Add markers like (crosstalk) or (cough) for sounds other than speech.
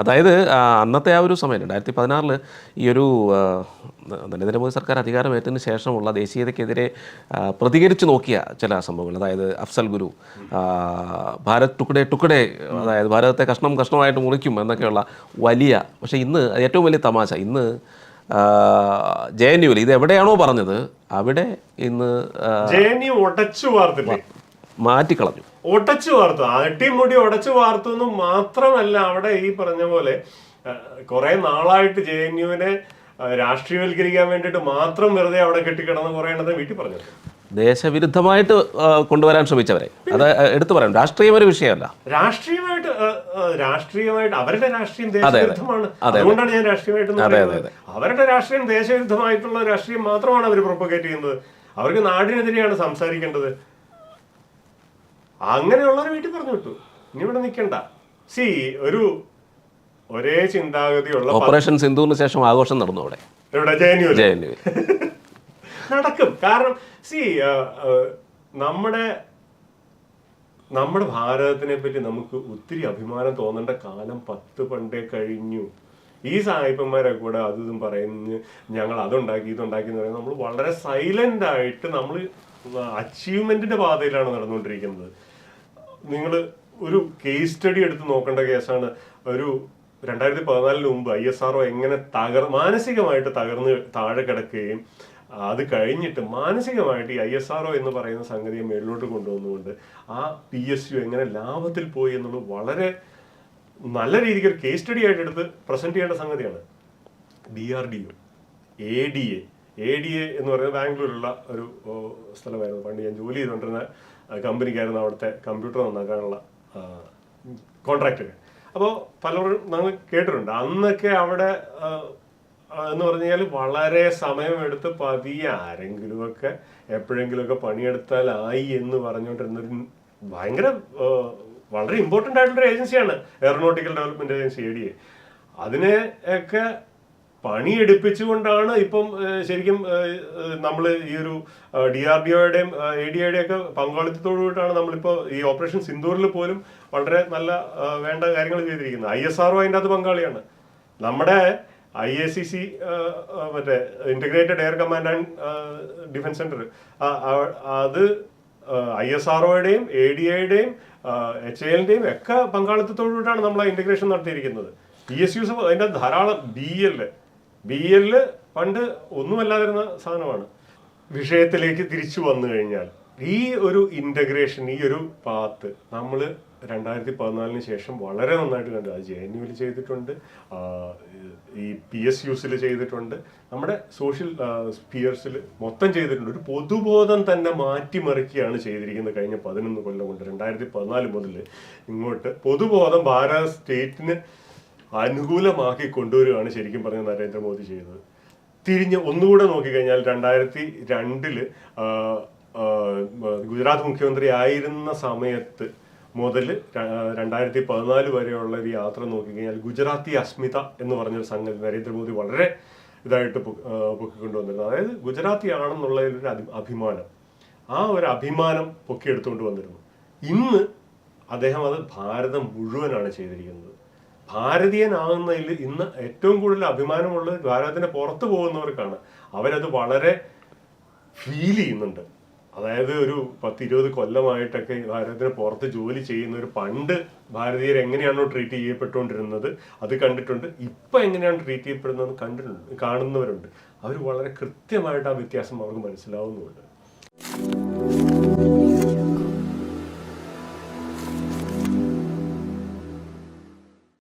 അതായത് അന്നത്തെ ആ ഒരു സമയം രണ്ടായിരത്തി പതിനാറിൽ ഈ ഒരു നരേന്ദ്രമോദി സർക്കാർ അധികാരമേറ്റതിന് ശേഷമുള്ള ദേശീയതയ്ക്കെതിരെ പ്രതികരിച്ചു നോക്കിയ ചില സംഭവങ്ങൾ. അതായത് അഫ്സൽ ഗുരു ഭാരത് ടുക്കഡെ ടുക്കഡെ അതായത് ഭാരതത്തെ കഷ്ണം കഷ്ണമായിട്ട് മുറിക്കും എന്നൊക്കെയുള്ള വലിയ പക്ഷേ ഇന്ന് ഏറ്റവും വലിയ തമാശ. ഇന്ന് ജെ എൻ യുവിൽ ഇത് എവിടെയാണോ പറഞ്ഞത് അവിടെ ഇന്ന് ജെ എൻ യു ഉടച്ചു വാർത്തില്ലേ? മാറ്റിക്കളഞ്ഞു. ഒടച്ചു വാർത്തു. അട്ടിമുടി ഒടച്ചു വാർത്തു എന്ന് മാത്രമല്ല അവിടെ ഈ പറഞ്ഞ പോലെ കുറെ നാളായിട്ട് ജെ എൻ യുവിനെ രാഷ്ട്രീയവൽക്കരിക്കാൻ വേണ്ടിയിട്ട് മാത്രം വെറുതെ അവിടെ കെട്ടിക്കിടന്ന് കുറെ എണ്ണത്തെ വീട്ടിൽ പറഞ്ഞു ദേശവിരുദ്ധമായിട്ട് കൊണ്ടുവരാൻ ശ്രമിച്ചവരെ. അത് എടുത്തു പറയാം രാഷ്ട്രീയം ഒരു വിഷയമല്ല. രാഷ്ട്രീയമായിട്ട് രാഷ്ട്രീയമായിട്ട് അവരുടെ രാഷ്ട്രീയം ദേശവിരുദ്ധമാണ്. അതുകൊണ്ടാണ് ഞാൻ രാഷ്ട്രീയമായിട്ട് അവരുടെ രാഷ്ട്രീയം ദേശവിരുദ്ധമായിട്ടുള്ള രാഷ്ട്രീയം മാത്രമാണ് അവർ പ്രൊപ്പഗേറ്റ് ചെയ്യുന്നത്. അവർക്ക് നാടിനെതിരെയാണ് സംസാരിക്കേണ്ടത്. അങ്ങനെയുള്ളവരെ വീട്ടിൽ പറഞ്ഞു വിട്ടു. ഇനി ഇവിടെ നിൽക്കണ്ട. സി ഒരു ഒരേ ചിന്താഗതിയുള്ള ഓപ്പറേഷൻ സിന്ധുവിന് ശേഷം ആഘോഷം നടന്നു അവിടെ. (laughs) നടക്കും. കാരണം സി നമ്മുടെ നമ്മുടെ ഭാരതത്തിനെ പറ്റി നമുക്ക് ഒത്തിരി അഭിമാനം തോന്നേണ്ട കാലം പത്ത് പണ്ടേ കഴിഞ്ഞു. ഈ സായിപ്പന്മാരെ കൂടെ അത് ഇതും പറയുന്ന ഞങ്ങൾ അതുണ്ടാക്കി ഇതുണ്ടാക്കി എന്ന് പറയുന്നത് നമ്മൾ വളരെ സൈലന്റ് ആയിട്ട് നമ്മൾ അച്ചീവ്മെന്റിന്റെ പാതയിലാണ് നടന്നുകൊണ്ടിരിക്കുന്നത്. നിങ്ങൾ ഒരു കേസ് സ്റ്റഡി എടുത്ത് നോക്കേണ്ട കേസാണ് ഒരു രണ്ടായിരത്തി പതിനാലിന് മുമ്പ് ഐ എസ് ആർഒ എങ്ങനെ തകർ മാനസികമായിട്ട് തകർന്ന് താഴെ കിടക്കുകയും അത് കഴിഞ്ഞിട്ട് മാനസികമായിട്ട് ഈ ഐ എസ് എന്ന് പറയുന്ന സംഗതിയെ മേളിലോട്ട് കൊണ്ടുവന്നുകൊണ്ട് ആ പി എസ് യു എങ്ങനെ ലാഭത്തിൽ പോയി എന്നുള്ളത് വളരെ നല്ല രീതിക്ക് ഒരു കേസ് സ്റ്റഡി ആയിട്ട് എടുത്ത് പ്രസന്റ് ചെയ്യേണ്ട സംഗതിയാണ്. D R D O A D A. A D A എന്ന് പറയുന്നത് ബാംഗ്ലൂരിലുള്ള ഒരു സ്ഥലമായിരുന്നു. പണ്ട് ഞാൻ ജോലി ചെയ്തുകൊണ്ടിരുന്ന കമ്പനിക്കായിരുന്നു അവിടുത്തെ കമ്പ്യൂട്ടർ നന്നാക്കാനുള്ള കോൺട്രാക്റ്റ് അപ്പോൾ പലരും നമ്മൾ കേട്ടിട്ടുണ്ട്. അന്നൊക്കെ അവിടെ എന്ന് പറഞ്ഞാൽ വളരെ സമയമെടുത്ത് പതിയെ ആരെങ്കിലുമൊക്കെ എപ്പോഴെങ്കിലുമൊക്കെ പണിയെടുത്താലായി എന്ന് പറഞ്ഞുകൊണ്ടിരുന്നൊരു ഭയങ്കര വളരെ ഇമ്പോർട്ടന്റ് ആയിട്ടുള്ള ഏജൻസിയാണ്. Aeronautical development agency A D A അതിനെ ഒക്കെ പണിയെടുപ്പിച്ചുകൊണ്ടാണ് ഇപ്പം ശരിക്കും നമ്മൾ ഈ ഒരു ഡി ആർ ഡി ഒയുടെയും എ ഡി ഐയുടെ ഒക്കെ പങ്കാളിത്തത്തോടുകൂടിയിട്ടാണ് നമ്മളിപ്പോൾ ഈ ഓപ്പറേഷൻ സിന്ദൂറിൽ പോലും വളരെ നല്ല വേണ്ട കാര്യങ്ങൾ ചെയ്തിരിക്കുന്നത്. ഐ എസ് ആർഒ അതിന്റെ അത് പങ്കാളിയാണ്. നമ്മുടെ ഐ എ സി സി മറ്റേ integrated air command and defence centre അത് ഐ എസ് ആർഒയുടെയും എ ഡി ഐയുടെയും എച്ച് എല്ലിന്റെയും ഒക്കെ പങ്കാളിത്തത്തോടുകൂടിയിട്ടാണ് നമ്മൾ ആ ഇന്റഗ്രേഷൻ നടത്തിയിരിക്കുന്നത്. പി എസ് യുസ് അതിന്റെ ധാരാളം ബി എൽ ബി എൽ പണ്ട് ഒന്നുമല്ലാതിരുന്ന സാധനമാണ്. വിഷയത്തിലേക്ക് തിരിച്ചു വന്നു കഴിഞ്ഞാൽ ഈ ഒരു ഇന്റഗ്രേഷൻ ഈ ഒരു പാത്ത് നമ്മൾ രണ്ടായിരത്തി പതിനാലിന് ശേഷം വളരെ നന്നായിട്ട് കണ്ടു. അത് ജെ എൻ യുവിൽ ചെയ്തിട്ടുണ്ട്. ഈ പി എസ് യുസിൽ ചെയ്തിട്ടുണ്ട്. നമ്മുടെ സോഷ്യൽ സ്പിയേഴ്സിൽ മൊത്തം ചെയ്തിട്ടുണ്ട്. ഒരു പൊതുബോധം തന്നെ മാറ്റിമറിക്കുകയാണ് ചെയ്തിരിക്കുന്നത് കഴിഞ്ഞ പതിനൊന്ന് കൊല്ലം കൊണ്ട്. രണ്ടായിരത്തി പതിനാല് മുതൽ ഇങ്ങോട്ട് പൊതുബോധം ഭാരത സ്റ്റേറ്റിന് അനുകൂലമാക്കി കൊണ്ടുവരികയാണ് ശരിക്കും പറഞ്ഞ നരേന്ദ്രമോദി ചെയ്തത് തിരിഞ്ഞ് ഒന്നുകൂടെ നോക്കിക്കഴിഞ്ഞാൽ രണ്ടായിരത്തി രണ്ടിൽ ഗുജറാത്ത് മുഖ്യമന്ത്രി ആയിരുന്ന സമയത്ത് മുതൽ രണ്ടായിരത്തി പതിനാല് വരെയുള്ള ഒരു യാത്ര നോക്കിക്കഴിഞ്ഞാൽ ഗുജറാത്തി അസ്മിത എന്ന് പറഞ്ഞൊരു സംഗതി നരേന്ദ്രമോദി വളരെ ഇതായിട്ട് പൊക്കിക്കൊണ്ടുവന്നിരുന്നു. അതായത് ഗുജറാത്തി ആണെന്നുള്ളതിലൊരു അഭി- അഭിമാനം. ആ ഒരു അഭിമാനം പൊക്കിയെടുത്തുകൊണ്ട് വന്നിരുന്നു. ഇന്ന് അദ്ദേഹം അത് ഭാരതം മുഴുവനാണ് ചെയ്തിരിക്കുന്നത്. ഭാരതീയനാകുന്നതിൽ ഇന്ന് ഏറ്റവും കൂടുതൽ അഭിമാനമുള്ളത് ഭാരതത്തിന് പുറത്തു പോകുന്നവർക്കാണ്. അവരത് വളരെ ഫീൽ ചെയ്യുന്നുണ്ട്. അതായത് ഒരു പത്ത് ഇരുപത് കൊല്ലമായിട്ടൊക്കെ ഭാരതത്തിന് പുറത്ത് ജോലി ചെയ്യുന്ന ഒരു പണ്ട് ഭാരതീയർ എങ്ങനെയാണോ ട്രീറ്റ് ചെയ്യപ്പെട്ടുകൊണ്ടിരുന്നത് അത് കണ്ടിട്ടുണ്ട്. ഇപ്പം എങ്ങനെയാണ് ട്രീറ്റ് ചെയ്യപ്പെടുന്നത് കണ്ടിട്ടുണ്ട് കാണുന്നവരുണ്ട്. അവർ വളരെ കൃത്യമായിട്ട് ആ വ്യത്യാസം അവർക്ക് മനസ്സിലാവുന്നുമുണ്ട്.